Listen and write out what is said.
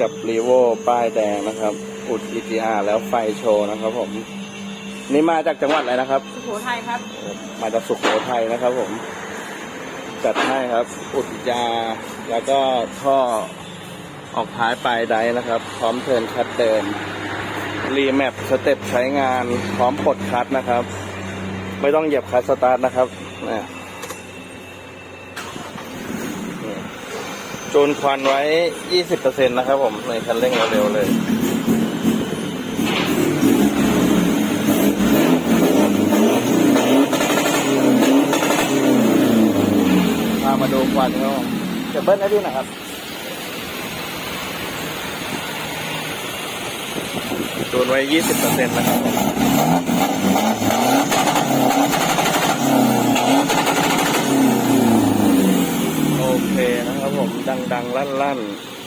กับรีโวป้ายแดงนะครับ อุด EGR แล้วไฟโชว์นะครับผม นี่มาจากจังหวัดอะไรนะครับ สุโขทัยครับ มาจากสุโขทัยนะครับผม จัดให้ครับ อุดยา แล้วก็ท่อออกท้ายปลายไดนะครับ พร้อมเทิร์นคัดเดิมรีแมปสเต็ปใช้งาน พร้อมปลดคัดนะครับ ไม่ต้องเหยียบคัดสตาร์ทนะครับนะ จูนควันไว้ 20%นะครับผมในคันเร่งเร็วๆเลยพามาดูควันครับจะเบิ้ลให้ดูหนะครับจูนไว้ 20%นะครับผมโอเคนะครับผม ดังๆลั่นๆ